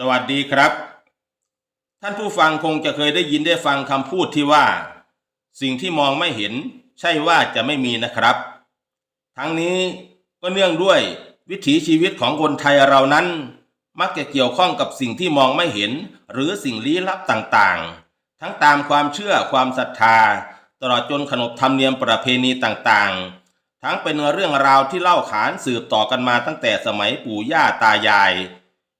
สวัสดีครับ ท่านผู้ฟังคงจะเคยได้ยินได้ฟังคำพูดที่ว่า สิ่งที่มองไม่เห็น ใช่ว่าจะไม่มีนะครับ ทั้งนี้ก็เนื่องด้วยวิถีชีวิตของคนไทยเรานั้น มักจะเกี่ยวข้องกับสิ่งที่มองไม่เห็น หรือสิ่งลี้ลับต่างๆ ทั้งตามความเชื่อความศรัทธา ตลอดจนขนบธรรมเนียมประเพณีต่างๆ ทั้งเป็นเรื่องราวที่เล่าขานสืบต่อกันมาตั้งแต่สมัยปู่ย่าตายาย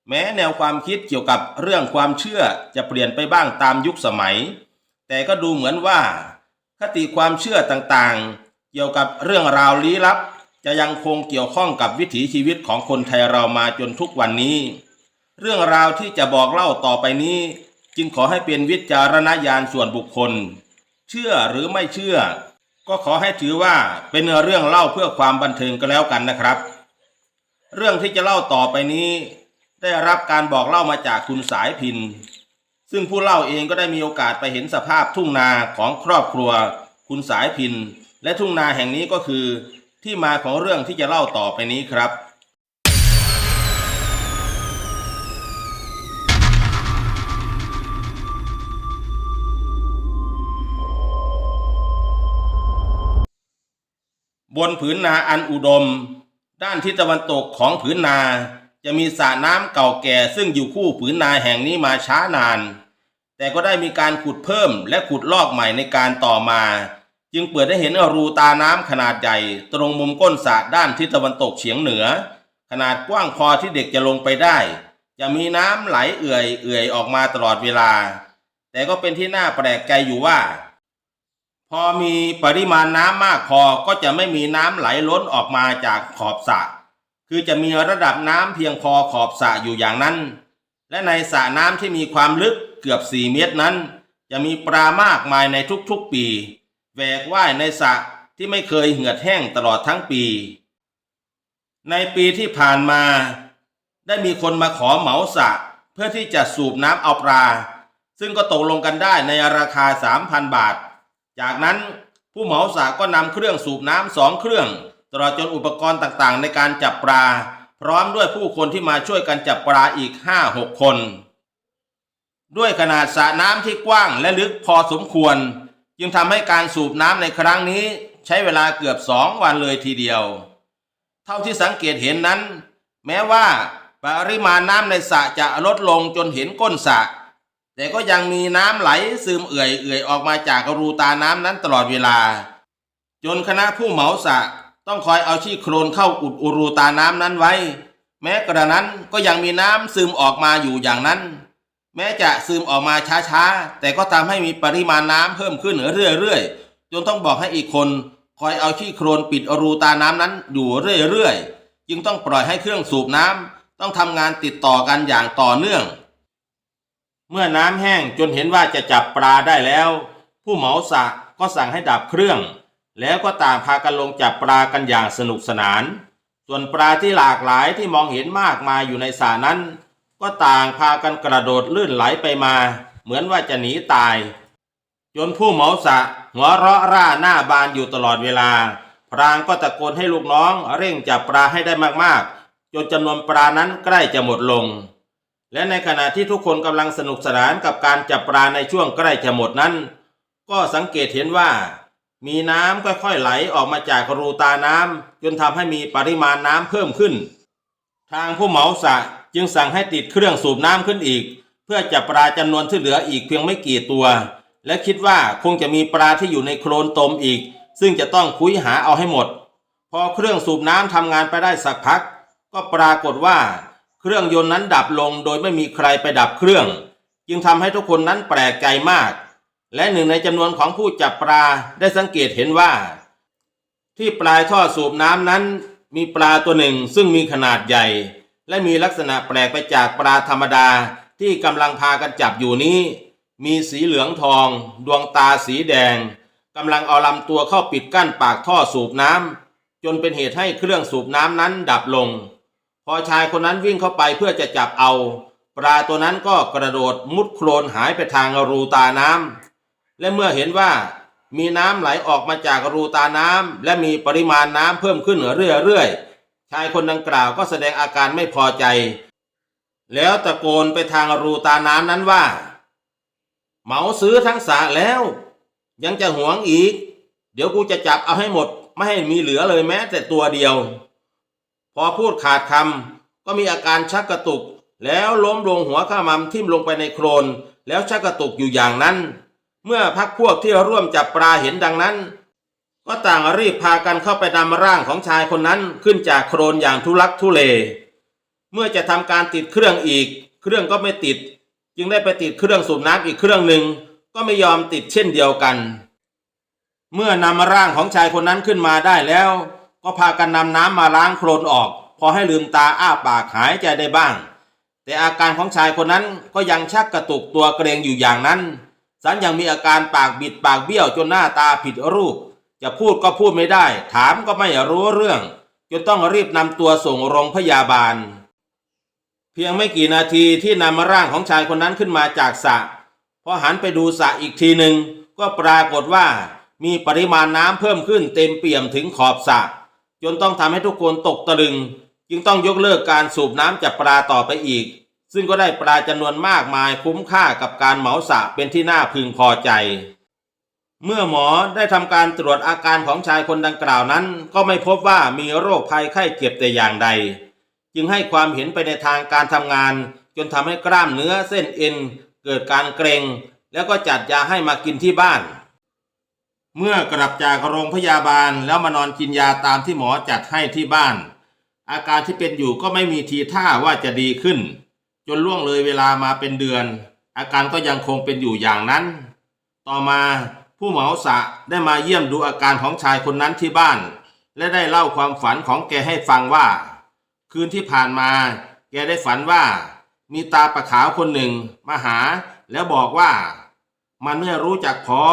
แม้แนวความคิดเกี่ยวกับเรื่องความเชื่อจะเปลี่ยนไปบ้างตามยุคสมัย แต่ก็ดูเหมือนว่า คติความเชื่อต่างๆ เกี่ยวกับเรื่องราวลี้ลับ จะยังคงเกี่ยวข้องกับวิถีชีวิตของคนไทยเรามาจนทุกวันนี้ เรื่องราวที่จะบอกเล่าต่อไปนี้ จึงขอให้เป็นวิจารณญาณส่วนบุคคล เชื่อหรือไม่เชื่อ ก็ขอให้ถือว่าเป็นเรื่องเล่าเพื่อความบันเทิงก็แล้วกันนะครับ เรื่องที่จะเล่าต่อไปนี้ ได้รับการบอกเล่ามาจากคุณสายพิน ซึ่งผู้เล่าเองก็ได้มีโอกาสไปเห็นสภาพทุ่งนาของครอบครัว คุณสายพิน และทุ่งนาแห่งนี้ก็คือ ที่มาของเรื่องที่จะเล่าต่อไปนี้ครับบนผืนนาอันอุดม ด้านทิศตะวันตกของผืนนา จะมีสระน้ำเก่าแก่ซึ่งอยู่คู่ผืนนาแห่งนี้มาช้านาน แต่ก็ได้มีการขุดเพิ่มและขุดลอกใหม่ในการต่อมา จึงเปิดให้เห็นรูตาน้ำขนาดใหญ่ ตรงมุมก้นสระด้านทิศตะวันตกเฉียงเหนือ ขนาดกว้างพอที่เด็กจะลงไปได้ จะมีน้ำไหลเอื่อยเอื่อยออกมาตลอดเวลา แต่ก็เป็นที่น่าแปลกใจอยู่ว่า พอมีปริมาณน้ำมากพอก็จะไม่มีน้ำไหลล้นออกมาจากขอบสระ คือจะมีระดับน้ำเพียงพอขอบสระอยู่อย่างนั้น และในสระน้ำที่มีความลึกเกือบ 4 เมตรนั้น จะมีปลามากมายในทุกๆปีแหวกว่ายในสระที่ไม่เคยเหือดแห้งตลอดทั้งปี ในปีที่ผ่านมา ได้มีคนมาขอเหมาสระเพื่อที่จะสูบน้ำเอาปลา ซึ่งก็ตกลงกันได้ในราคา 3,000 บาท จากนั้นผู้เหมาสระก็นำเครื่องสูบน้ำสองเครื่อง ตลอดจนอุปกรณ์ต่างๆ ในการจับปลา พร้อมด้วยผู้คนที่มาช่วยกันจับปลาอีก 5-6 คน ด้วยขนาดสระน้ำที่กว้างและลึกพอสมควร จึงทำให้การสูบน้ำในครั้งนี้ใช้เวลาเกือบสองวันเลยทีเดียว เท่าที่สังเกตเห็นนั้น แม้ว่าปริมาณน้ำในสระจะลดลงจนเห็นก้นสระแต่ก็ยังมีน้ำไหลซึมเอื่อยเอื่อยออกมาจากรูตาน้ำนั้นตลอดเวลา จนคณะผู้เหมาสระ ต้องคอยเอาชี้โครนเข้าอุดอุรูตาน้ำนั้นไว้ แม้กระนั้นก็ยังมีน้ำซึมออกมาอยู่อย่างนั้น แม้จะซึมออกมาช้าๆ แต่ก็ทำให้มีปริมาณน้ำเพิ่มขึ้นเรื่อยๆ จนต้องบอกให้อีกคน คอยเอาขี้โครนปิดอรูตาน้ำนั้นอยู่เรื่อยๆ จึงต้องปล่อยให้เครื่องสูบน้ำต้องทำงานติดต่อกันอย่างต่อเนื่อง เมื่อน้ำแห้งจนเห็นว่าจะจับปลาได้แล้ว ผู้เหมาสระก็สั่งให้ดับเครื่อง แล้วก็ต่างพากันลงจับปลากันอย่างสนุกสนาน ส่วนปลาที่หลากหลายที่มองเห็นมากมายอยู่ในสระนั้น ก็ต่างพากันกระโดดลื่นไหลไปมา เหมือนว่าจะหนีตาย จนผู้เหมาสระหัวเราะร่าหน้าบานอยู่ตลอดเวลา พรางก็ตะโกนให้ลูกน้องเร่งจับปลาให้ได้มากๆ จนจำนวนปลานั้นใกล้จะหมดลง และในขณะที่ทุกคนกำลังสนุกสนานกับการจับปลาในช่วงใกล้จะหมดนั้น ก็สังเกตเห็นว่า มีน้ำค่อยๆไหลออกมาจากรูตาน้ำจนทำให้มีปริมาณน้ำเพิ่มขึ้น ทางผู้เหมาสระจึงสั่งให้ติดเครื่องสูบน้ำขึ้นอีก เพื่อจับปลาจำนวนที่เหลืออีกเพียงไม่กี่ตัว และคิดว่าคงจะมีปลาที่อยู่ในโคลนตมอีก ซึ่งจะต้องคุยหาเอาให้หมด พอเครื่องสูบน้ำทำงานไปได้สักพัก ก็ปรากฏว่าเครื่องยนต์นั้นดับลงโดยไม่มีใครไปดับเครื่อง จึงทำให้ทุกคนนั้นแปลกใจมาก และหนึ่งในจำนวนของผู้จับปลาได้สังเกตเห็นว่า ที่ปลายท่อสูบน้ำนั้น มีปลาตัวหนึ่งซึ่งมีขนาดใหญ่ และมีลักษณะแปลกไปจากปลาธรรมดาที่กำลังพากันจับอยู่นี้ มีสีเหลืองทอง ดวงตาสีแดงกำลังเอาลำตัวเข้าปิดกั้นปากท่อสูบน้ำจนเป็นเหตุให้เครื่องสูบน้ำนั้นดับลง พอชายคนนั้นวิ่งเข้าไปเพื่อจะจับเอา ปลาตัวนั้นก็กระโดดมุดโคลนหายไปทางรูตาน้ำ และเมื่อเห็นว่ามีน้ำไหลออกมาจากรูตาน้ำและมีปริมาณน้ำเพิ่มขึ้นเรื่อยๆ ชายคนดังกล่าวก็แสดงอาการไม่พอใจ แล้วตะโกนไปทางรูตาน้ำนั้นว่า เหมาซื้อทั้งสระแล้ว ยังจะหวงอีก เดี๋ยวกูจะจับเอาให้หมด ไม่ให้มีเหลือเลยแม้แต่ตัวเดียว พอพูดขาดคำก็มีอาการชักกระตุก แล้วล้มลงหัวข้ามำทิ่มลงไปในโคลนแล้วชักกระตุกอยู่อย่างนั้น เมื่อพักพวกที่ร่วมจับปลาเห็นดังนั้น ก็ต่างรีบพากันเข้าไปนำร่างของชายคนนั้นขึ้นจากโคลนอย่างทุลักทุเล เมื่อจะทำการติดเครื่องอีก เครื่องก็ไม่ติด จึงได้ไปติดเครื่องสูบน้ำอีกเครื่องหนึ่งก็ไม่ยอมติดเช่นเดียวกัน เมื่อนำร่างของชายคนนั้นขึ้นมาได้แล้ว ก็พากันนำน้ำมาล้างโคลนออก พอให้ลืมตาอ้าปากหายใจได้บ้าง แต่อาการของชายคนนั้นก็ยังชักกระตุกตัวเกรงอยู่อย่างนั้น สันยังมีอาการปากบิดปากเบี้ยวจนหน้าตาผิดรูป จะพูดก็พูดไม่ได้ ถามก็ไม่รู้เรื่อง จนต้องรีบนำตัวส่งโรงพยาบาล เพียงไม่กี่นาทีที่นำร่างของชายคนนั้นขึ้นมาจากสระพอหันไปดูสระอีกทีหนึ่งก็ปรากฏว่ามีปริมาณน้ำเพิ่มขึ้นเต็มเปี่ยมถึงขอบสระจนต้องทำให้ทุกคนตกตะลึง จึงต้องยกเลิกการสูบน้ำจากปลาต่อไปอีก ซึ่งก็ได้ปลาจำนวนมากมายคุ้มค่ากับการเหมาสะเป็นที่น่าพึงพอใจ เมื่อหมอได้ทำการตรวจอาการของชายคนดังกล่าวนั้น ก็ไม่พบว่ามีโรคภัยไข้เจ็บแต่อย่างใด จึงให้ความเห็นไปในทางการทำงาน จนทำให้กล้ามเนื้อเส้นเอ็น เกิดการเกร็ง แล้วก็จัดยาให้มากินที่บ้าน เมื่อกลับจากโรงพยาบาลแล้วมานอนกินยาตามที่หมอจัดให้ที่บ้าน อาการที่เป็นอยู่ก็ไม่มีทีท่าว่าจะดีขึ้น จนล่วงเลยเวลามาเป็นเดือน อาการก็ยังคงเป็นอยู่อย่างนั้น ต่อมาผู้เหมาสระได้มาเยี่ยมดูอาการของชายคนนั้นที่บ้าน และได้เล่าความฝันของแกให้ฟังว่า คืนที่ผ่านมา แกได้ฝันว่า มีตาประขาวคนหนึ่งมาหาแล้วบอกว่า มันไม่รู้จักพอ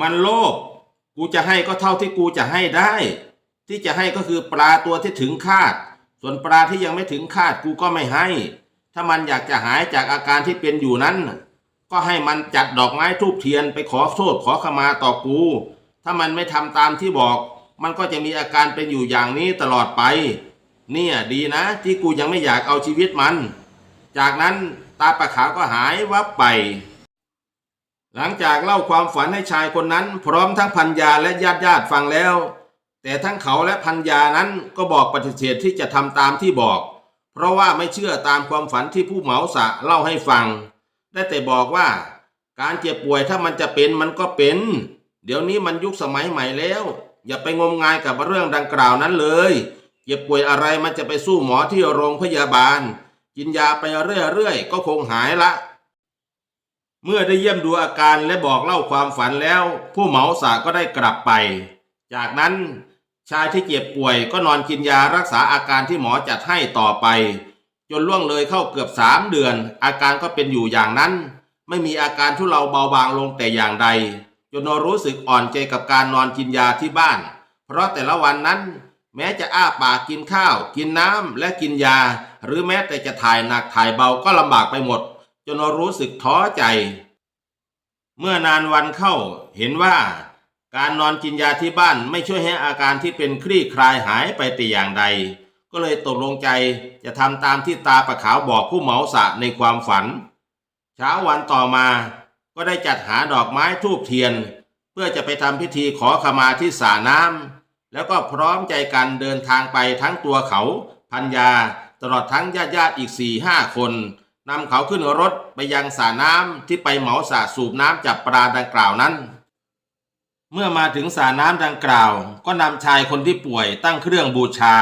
มันโลภกูจะให้ก็เท่าที่กูจะให้ได้ ที่จะให้ก็คือปลาตัวที่ถึงคาด ส่วนปลาที่ยังไม่ถึงคาดกูก็ไม่ให้ ถ้ามันอยากจะหายจากอาการที่เป็นอยู่นั้น ก็ให้มันจัดดอกไม้ทูบเทียนไปขอโทษขอขมาต่อกู ถ้ามันไม่ทำตามที่บอก มันก็จะมีอาการเป็นอยู่อย่างนี้ตลอดไป เนี่ยดีนะ ที่กูยังไม่อยากเอาชีวิตมัน จากนั้นตาปะขาวก็หายวับไป หลังจากเล่าความฝันให้ชายคนนั้น พร้อมทั้งพันยาและญาติญาติฟังแล้ว แต่ทั้งเขาและพันยานั้นก็บอกปฏิเสธที่จะทำตามที่บอก เพราะว่าไม่เชื่อตามความฝันที่ผู้เหมาสระเล่าให้ฟัง ได้แต่บอกว่า การเจ็บป่วยถ้ามันจะเป็นมันก็เป็น เดี๋ยวนี้มันยุคสมัยใหม่แล้ว อย่าไปงมงายกับเรื่องดังกล่าวนั้นเลย เจ็บป่วยอะไรมันจะไปสู้หมอที่โรงพยาบาล กินยาไปเรื่อยๆก็คงหายละเมื่อได้เยี่ยมดูอาการและบอกเล่าความฝันแล้ว ผู้เหมาสาก็ได้กลับไป จากนั้น ชายที่เจ็บป่วยก็นอนกินยารักษาอาการที่หมอจัดให้ต่อไป จนล่วงเลยเข้าเกือบสามเดือน อาการก็เป็นอยู่อย่างนั้น ไม่มีอาการทุเลาเบาบางลงแต่อย่างใด จนรู้สึกอ่อนใจกับการนอนกินยาที่บ้าน เพราะแต่ละวันนั้น แม้จะอ้าปากกินข้าว กินน้ำและกินยา หรือแม้แต่จะถ่ายหนักถ่ายเบาก็ลำบากไปหมด จนรู้สึกท้อใจ เมื่อนานวันเข้าเห็นว่า การนอนกินยาที่บ้านไม่ช่วยให้อาการที่เป็นคลี่คลายหายไปแต่อย่างใด ก็เลยตกลงใจจะทำตามที่ตาประขาวบอกผู้เหมาสะในความฝัน เช้าวันต่อมาก็ได้จัดหาดอกไม้ทูบเทียน เพื่อจะไปทำพิธีขอขมาที่สระน้ำแล้วก็พร้อมใจกันเดินทางไปทั้งตัวเขาพันยาตลอดทั้งญาติญาติอีกสี่ห้าคนนำเขาขึ้นรถไปยังสระน้ำที่ไปเหมาสะสูบน้ำจับปลาดังกล่าวนั้น เมื่อมาถึงสระน้ำดังกล่าว ก็นำชายคนที่ป่วยตั้งเครื่องบูชา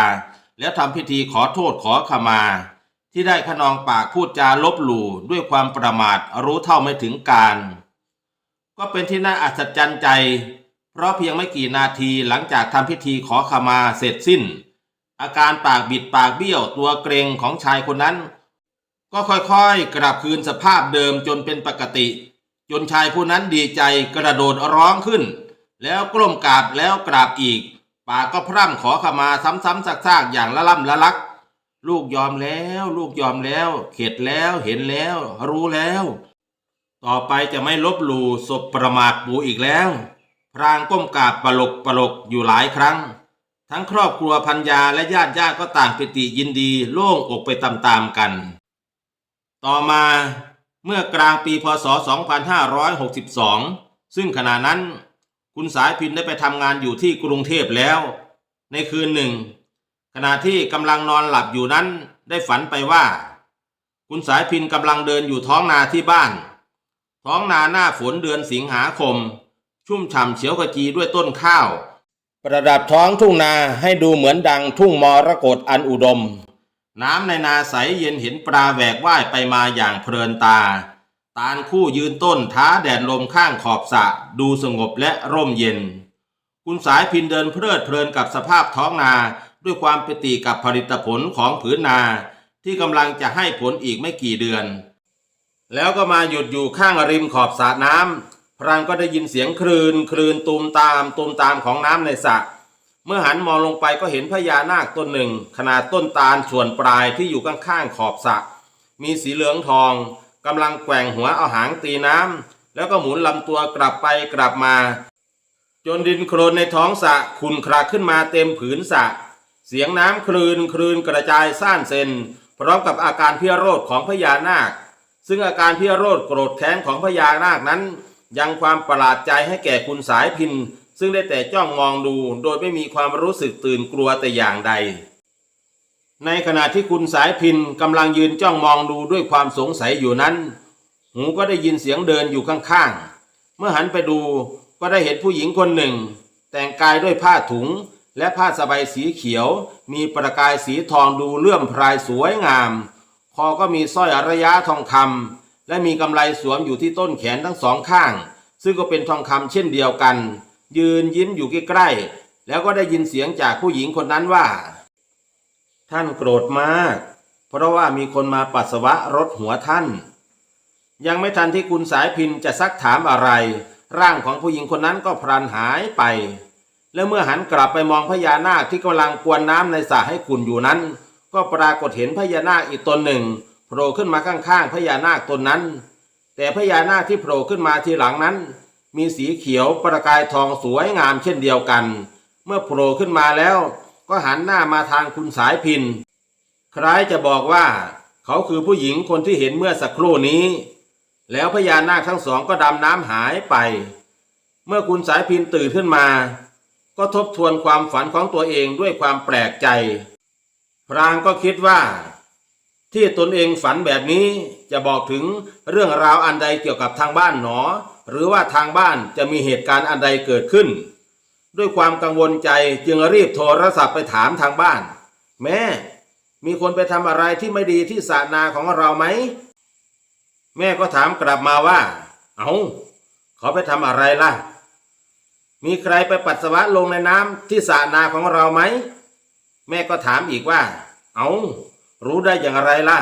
แล้วทำพิธีขอโทษขอขมา ที่ได้ขนองปากพูดจาลบหลู่ด้วยความประมาทรู้เท่าไม่ถึงการ ก็เป็นที่น่าอัศจรรย์ใจ เพราะเพียงไม่กี่นาทีหลังจากทำพิธีขอขมาเสร็จสิ้น อาการปากบิดปากเบี้ยวตัวเกรงของชายคนนั้น ก็ค่อยๆ กลับคืนสภาพเดิมจนเป็นปกติ จนชายผู้นั้นดีใจกระโดดร้องขึ้น แล้วกล้มกราบแล้วกราบอีก ปากก็พร่ำขอขมาซ้ำๆซากๆอย่างละล่ำละลัก ลูกยอมแล้ว ลูกยอมแล้ว เข็ดแล้วเห็นแล้ว รู้แล้ว ต่อไปจะไม่ลบหลู่ศพประมาทปู่อีกแล้ว พรางก้มกราบปลกปลกอยู่หลายครั้ง ทั้งครอบครัวพันยาและญาติญาติก็ต่างปิติยินดีโล่งอกไปตามๆกัน ต่อมาเมื่อกลางปีพศ 2562 ซึ่งขณะนั้น คุณสายพินได้ไปทำงานอยู่ที่กรุงเทพแล้ว ในคืนหนึ่ง ขณะที่กำลังนอนหลับอยู่นั้นได้ฝันไปว่า คุณสายพินกำลังเดินอยู่ท้องนาที่บ้าน ท้องนาหน้าฝนเดือนสิงหาคม ชุ่มฉ่ำเฉียวขจีด้วยต้นข้าว ประดับท้องทุ่งนาให้ดูเหมือนดังทุ่งมรกตอันอุดม น้ำในนาใสเย็นเห็นปลาแหวกว่ายไปมาอย่างเพลินตา ตาลคู่ยืนต้นท้าแดดลมข้างขอบสะดูสงบและร่มเย็น คุณสายพินเดินเพลิดเพลินกับสภาพท้องนาด้วยความปิติกับผลิตผลของผืนนา ที่กำลังจะให้ผลอีกไม่กี่เดือน แล้วก็มาหยุดอยู่ข้างริมขอบสระน้ำพรานก็ได้ยินเสียงคลืนคลืนตูมตามตูมตามของน้ำในสระเมื่อหันมองลงไปก็เห็นพญานาคต้นหนึ่ง ขนาดต้นตาลส่วนปลายที่อยู่ข้างๆขอบสระมีสีเหลืองทอง กำลังแกว่งหัวเอาหางตีน้ำแล้วก็หมุนลำตัวกลับไปกลับมา จนดินโคลนในท้องสะขุนคราขึ้นมาเต็มผืนสะ เสียงน้ำคลืนคลืนกระจายซ่านเซนพร้อมกับอาการเพียโรดของพญานาค ซึ่งอาการเพียโรดโกรธแค้นของพญานาคนั้น ยังความประหลาดใจให้แก่คุณสายพิน ซึ่งได้แต่จ้องมองดูโดยไม่มีความรู้สึกตื่นกลัวแต่อย่างใด ในขณะที่คุณสายพินกำลังยืนจ้องมองดูด้วยความสงสัยอยู่นั้น หูก็ได้ยินเสียงเดินอยู่ข้างๆ เมื่อหันไปดูก็ได้เห็นผู้หญิงคนหนึ่ง แต่งกายด้วยผ้าถุงและผ้าสบายสีเขียว มีประกายสีทองดูเลื่อมพรายสวยงาม คอก็มีสร้อยอระยะทองคำและมีกำไลสวมอยู่ที่ต้นแขนทั้งสองข้าง ซึ่งก็เป็นทองคำเช่นเดียวกัน ยืนยิ้มอยู่ใกล้ๆแล้วก็ได้ยินเสียงจากผู้หญิงคนนั้นว่า ท่านโกรธมาก เพราะว่ามีคนมาปัสสาวะรถหัวท่าน ยังไม่ทันที่คุณสายพินจะซักถามอะไร ร่างของผู้หญิงคนนั้นก็พลันหายไป และเมื่อหันกลับไปมองพญานาคที่กำลังกวนน้ำในสระให้ขุ่นอยู่นั้น ก็ปรากฏเห็นพญานาคอีกตนหนึ่งโผล่ขึ้นมาข้างๆพญานาคตนนั้น แต่พญานาคที่โผล่ขึ้นมาทีหลังนั้น มีสีเขียวประกายทองสวยงามเช่นเดียวกัน เมื่อโผล่ขึ้นมาแล้ว ก็หันหน้ามาทางคุณสายพิน คล้ายจะบอกว่า เขาคือผู้หญิงคนที่เห็นเมื่อสักครู่นี้ แล้วพญานาคทั้งสองก็ดำน้ำหายไป เมื่อคุณสายพินตื่นขึ้นมา ก็ทบทวนความฝันของตัวเองด้วยความแปลกใจ พรางก็คิดว่า ที่ตนเองฝันแบบนี้จะบอกถึงเรื่องราวอันใดเกี่ยวกับทางบ้านหนอ หรือว่าทางบ้านจะมีเหตุการณ์อันใดเกิดขึ้น ด้วยความกังวลใจจึงรีบโทรศัพท์ไปถามทางบ้าน แม่ มีคนไปทำอะไรที่ไม่ดีที่สระนาของเราไหม แม่ก็ถามกลับมาว่า เอาเขาไปทำอะไรล่ะ มีใครไปปัสสาวะลงในน้ำที่สระนาของเราไหม แม่ก็ถามอีกว่า เอ้ารู้ได้อย่างไรล่ะ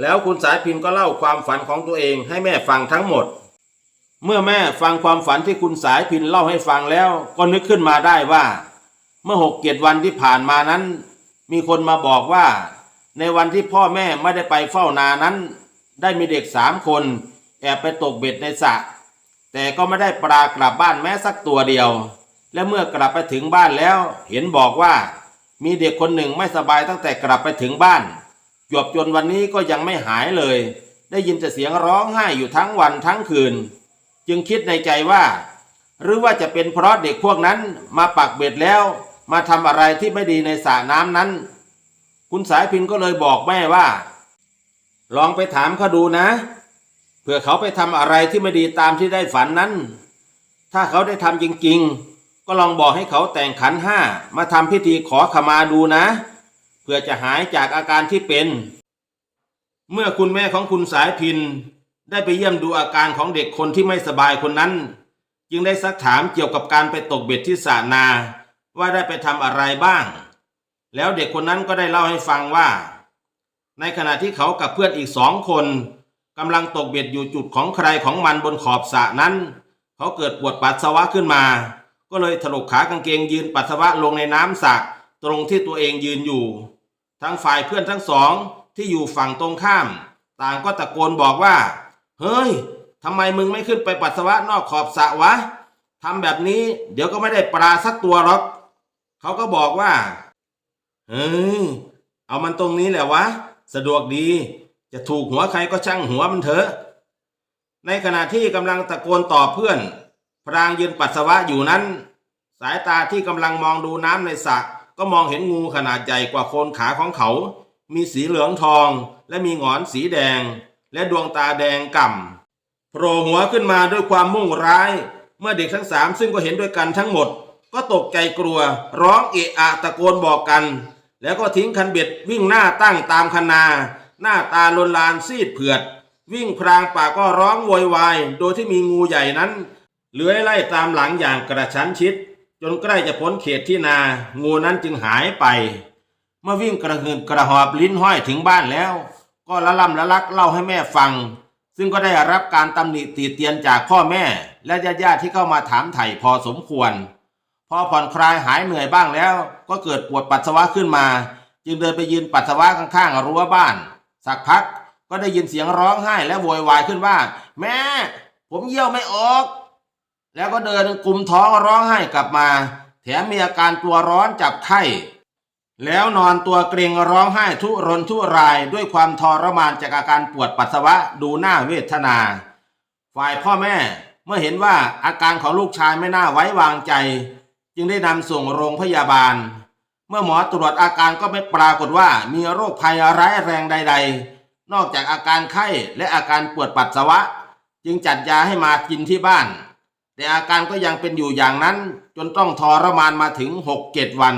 แล้วคุณสายพินก็เล่าความฝันของตัวเองให้แม่ฟังทั้งหมด เมื่อแม่ฟังความฝันที่คุณสายพินเล่าให้ฟังแล้ว ก็นึกขึ้นมาได้ว่า เมื่อหกเจ็ดวันที่ผ่านมานั้น มีคนมาบอกว่า ในวันที่พ่อแม่ไม่ได้ไปเฝ้านานั้น ได้มีเด็กสามคน แอบไปตกเบ็ดในสระแต่ก็ไม่ได้ปลากลับบ้านแม้สักตัวเดียว และเมื่อกลับไปถึงบ้านแล้ว เห็นบอกว่า มีเด็กคนหนึ่งไม่สบายตั้งแต่กลับไปถึงบ้านจวบจนวันนี้ก็ยังไม่หายเลย ได้ยินแต่เสียงร้องไห้อยู่ทั้งวันทั้งคืน จึงคิดในใจว่า หรือว่าจะเป็นเพราะเด็กพวกนั้นมาปักเบ็ดแล้ว มาทำอะไรที่ไม่ดีในสระน้ำนั้น คุณสายพินก็เลยบอกแม่ว่า ลองไปถามเขาดูนะเผื่อเขาไปทำอะไรที่ไม่ดีตามที่ได้ฝันนั้น ถ้าเขาได้ทำจริงๆ ก็ลองบอกให้เขาแต่งขันห้ามาทำพิธีขอขมาดูนะ เพื่อจะหายจากอาการที่เป็น เมื่อคุณแม่ของคุณสายพิน ได้ไปเยี่ยมดูอาการของเด็กคนที่ไม่สบายคนนั้น จึงได้ซักถามเกี่ยวกับการไปตกเบ็ดที่สระนา ว่าได้ไปทำอะไรบ้าง แล้วเด็กคนนั้นก็ได้เล่าให้ฟังว่า ในขณะที่เขากับเพื่อนอีกสองคนกำลังตกเบ็ดอยู่จุดของใครของมันบนขอบสระนั้น เขาเกิดปวดปัสสาวะขึ้นมา ก็เลยถลกขากางเกงยืนปัสสาวะลงในน้ำสระตรงที่ตัวเองยืนอยู่ ทั้งฝ่ายเพื่อนทั้งสองที่อยู่ฝั่งตรงข้าม ต่างก็ตะโกนบอกว่า เฮ้ยทำไมมึงไม่ขึ้นไปปัสสาวะนอกขอบสระวะทำแบบนี้ เดี๋ยวก็ไม่ได้ปลาสักตัวหรอกเขาก็บอกว่าเฮ้ยเอามันตรงนี้แหละวะ สะดวกดี จะถูกหัวใครก็ช่างหัวมันเถอะ ในขณะที่กำลังตะโกนตอบเพื่อน พรางยืนปัสสาวะอยู่นั้น สายตาที่กำลังมองดูน้ำในสระก็มองเห็นงูขนาดใหญ่กว่าโคนขาของเขา มีสีเหลืองทองและมีหงอนสีแดง และดวงตาแดงก่ำโผล่หัวขึ้นมาด้วยความมุ่งร้าย เมื่อเด็กทั้งสามซึ่งก็เห็นด้วยกันทั้งหมด ก็ตกใจกลัว ร้องเอะอะตะโกนบอกกัน แล้วก็ทิ้งคันเบ็ดวิ่งหน้าตั้งตามคนา หน้าตาลนลานซีดเผือด วิ่งพรางป่ากก็ร้องโวยวาย โดยที่มีงูใหญ่นั้นเลื้อยไล่ตามหลังอย่างกระชั้นชิด จนใกล้จะพ้นเขตที่นา งูนั้นจึงหายไป เมื่อวิ่งกระหืดกระหอบลิ้นห้อยถึงบ้านแล้ว ก็ละล่ำละลักเล่าให้แม่ฟัง ซึ่งก็ได้รับการตำหนิตีเตียนจากพ่อแม่ และญาติๆที่เข้ามาถามไถ่พอสมควร พอผ่อนคลายหายเหนื่อยบ้างแล้ว ก็เกิดปวดปัสสาวะขึ้นมา จึงเดินไปยืนปัสสาวะข้างๆรั้วบ้าน สักพักก็ได้ยินเสียงร้องไห้และโวยวายขึ้นว่า แม่ ผมเยี่ยวไม่ออก แล้วก็เดินกลุ่มท้องร้องไห้กลับมา แถมมีอาการตัวร้อนจับไข้ แล้วนอนตัวเกรงร้องไห้ทุรนทุรายด้วยความทรมานจากอาการปวดปัสสาวะดูหน้าเวทนา ฝ่ายพ่อแม่เมื่อเห็นว่าอาการของลูกชายไม่น่าไว้วางใจ จึงได้นำส่งโรงพยาบาล เมื่อหมอตรวจอาการก็ไม่ปรากฏว่ามีโรคภัยร้ายแรงใด ๆ นอกจากอาการไข้และอาการปวดปัสสาวะ จึงจัดยาให้มากินที่บ้าน แต่อาการก็ยังเป็นอยู่อย่างนั้นจนต้องทรมานมาถึงหกเจ็ดวัน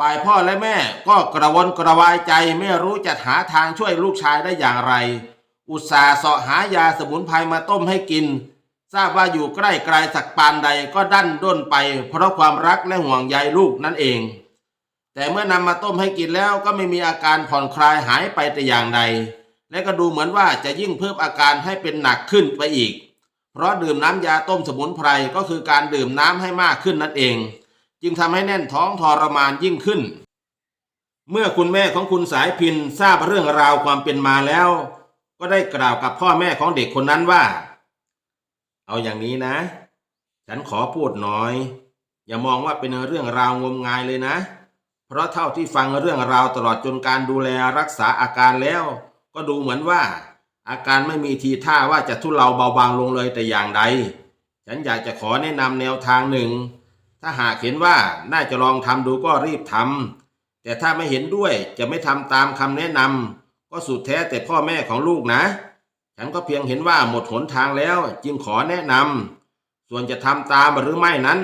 ฝ่ายพ่อและแม่ก็กระวนกระวายใจไม่รู้จะหาทางช่วยลูกชายได้อย่างไร อุตส่าห์เสาะหายาสมุนไพรมาต้มให้กิน ทราบว่าอยู่ใกล้ไกลสักปานใดก็ดันด้นไป เพราะความรักและห่วงใยลูกนั่นเอง แต่เมื่อนำมาต้มให้กินแล้วก็ไม่มีอาการผ่อนคลายหายไปแต่อย่างใด และก็ดูเหมือนว่าจะยิ่งเพิ่มอาการให้เป็นหนักขึ้นไปอีก เพราะดื่มน้ำยาต้มสมุนไพรก็คือการดื่มน้ำให้มากขึ้นนั่นเอง จึงทำให้แน่นท้องทรมานยิ่งขึ้น เมื่อคุณแม่ของคุณสายพินทราบเรื่องราวความเป็นมาแล้ว ก็ได้กล่าวกับพ่อแม่ของเด็กคนนั้นว่า เอาอย่างนี้นะ ฉันขอพูดหน่อย อย่ามองว่าเป็นเรื่องราวงมงายเลยนะ เพราะเท่าที่ฟังเรื่องราวตลอดจนการดูแลรักษาอาการแล้ว ก็ดูเหมือนว่า อาการไม่มีทีท่าว่าจะทุเลาเบาบางลงเลยแต่อย่างใด ฉันอยากจะขอแนะนำแนวทางหนึ่ง ถ้าหากเห็นว่าน่าจะลองทำดูก็รีบทำแต่ถ้าไม่เห็นด้วยจะไม่ทำตามคำแนะนำก็สุดแท้แต่พ่อแม่ของลูกนะ ฉันก็เพียงเห็นว่าหมดหนทางแล้วจึงขอแนะนำส่วนจะทำตามหรือไม่นั้น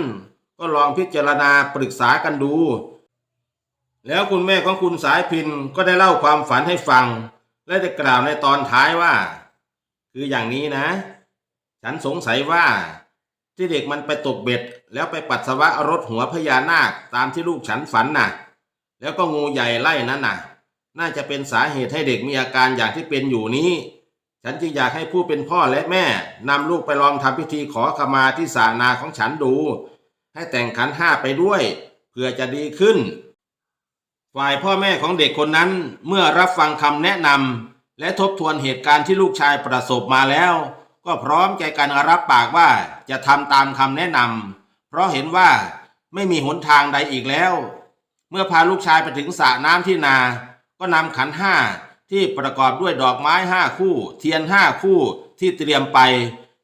ก็ลองพิจารณาปรึกษากันดู แล้วคุณแม่ของคุณสายพินก็ได้เล่าความฝันให้ฟัง และได้กล่าวในตอนท้ายว่า คืออย่างนี้นะ ฉันสงสัยว่า ที่เด็กมันไปตกเบ็ด แล้วไปปัสสาวะรถหัวพญานาคตามที่ลูกฉันฝันน่ะ แล้วก็งูใหญ่ไล่นั้นน่ะ น่าจะเป็นสาเหตุให้เด็กมีอาการอย่างที่เป็นอยู่นี้ ฉันจึงอยากให้ผู้เป็นพ่อและแม่นำลูกไปลองทำพิธีขอขมาที่ศาลาของฉันดู ให้แต่งขันห้าไปด้วยเพื่อจะดีขึ้น ฝ่ายพ่อแม่ของเด็กคนนั้นเมื่อรับฟังคำแนะนำและทบทวนเหตุการณ์ที่ลูกชายประสบมาแล้ว ก็พร้อมใจกันรับปากว่าจะทำตามคำแนะนำเพราะเห็นว่าไม่มีหนทางใดอีกแล้ว เมื่อพาลูกชายไปถึงสระน้ำที่นา ก็นำขันห้าที่ประกอบด้วยดอกไม้ห้าคู่ เทียนห้าคู่ที่เตรียมไป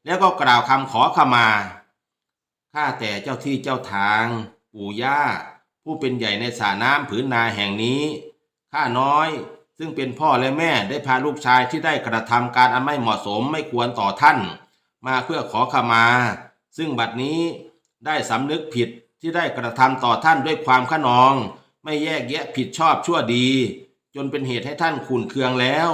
แล้วก็กล่าวคำขอขมา ข้าแต่เจ้าที่เจ้าทาง ปู่ย่า ผู้เป็นใหญ่ในสระน้ำผืนนาแห่งนี้ ข้าน้อย ซึ่งเป็นพ่อและแม่ได้พาลูกชายที่ได้กระทำการอันไม่เหมาะสมไม่ควรต่อท่าน มาเพื่อขอขมา ซึ่งบัดนี้ได้สำนึกผิดที่ได้กระทำต่อท่านด้วยความขนอง ไม่แยกแยะผิดชอบชั่วดี จนเป็นเหตุให้ท่านขุนเคืองแล้ว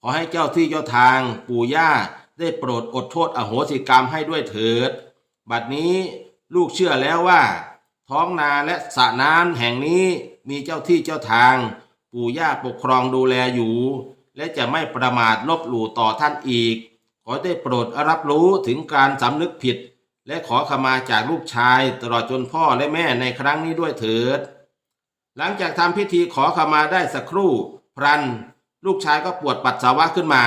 ขอให้เจ้าที่เจ้าทางปู่ย่าได้โปรดอดโทษอโหสิกรรมให้ด้วยเถิด บัดนี้ลูกเชื่อแล้วว่า ท้องนาและสระน้ำแห่งนี้มีเจ้าที่เจ้าทาง ปู่ย่าปกครองดูแลอยู่ และจะไม่ประมาทลบหลู่ต่อท่านอีก ขอได้โปรดรับรู้ถึงการสำนึกผิด และขอขมาจากลูกชายตลอดจนพ่อและแม่ในครั้งนี้ด้วยเถิด หลังจากทำพิธีขอขมาได้สักครู่ พรัน ลูกชายก็ปวดปัสสาวะขึ้นมา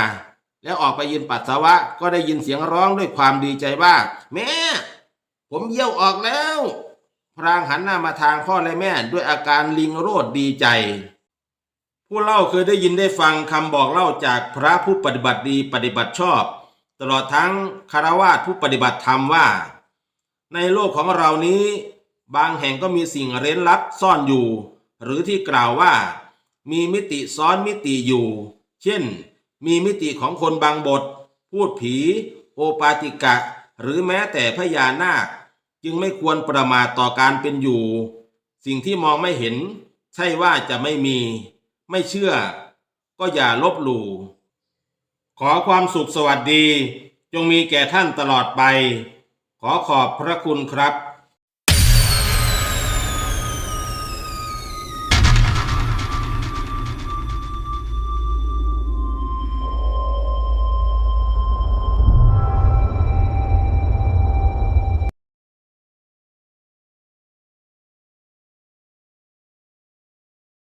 แล้วออกไปยืนปัสสาวะก็ได้ยินเสียงร้องด้วยความดีใจว่า แม่ ผมเยี่ยวออกแล้วพรางหันหน้ามาทางพ่อและแม่ด้วยอาการลิงโรดดีใจ ผู้เล่าเคยได้ยินได้ฟังคำบอกเล่าจากพระผู้ปฏิบัติดีปฏิบัติชอบ ตลอดทั้งคารวาสผู้ปฏิบัติธรรมว่า ในโลกของเรานี้ บางแห่งก็มีสิ่งเร้นลับซ่อนอยู่ หรือที่กล่าวว่า มีมิติซ้อนมิติอยู่ เช่น มีมิติของคนบางบท พูดผี โอปาติกะ หรือแม้แต่พญานาค จึงไม่ควรประมาทต่อการเป็นอยู่ สิ่งที่มองไม่เห็น ใช่ว่าจะไม่มี ไม่เชื่อ ก็อย่าลบหลู่ ขอความสุขสวัสดี จงมีแก่ท่านตลอดไป ขอขอบพระคุณครับ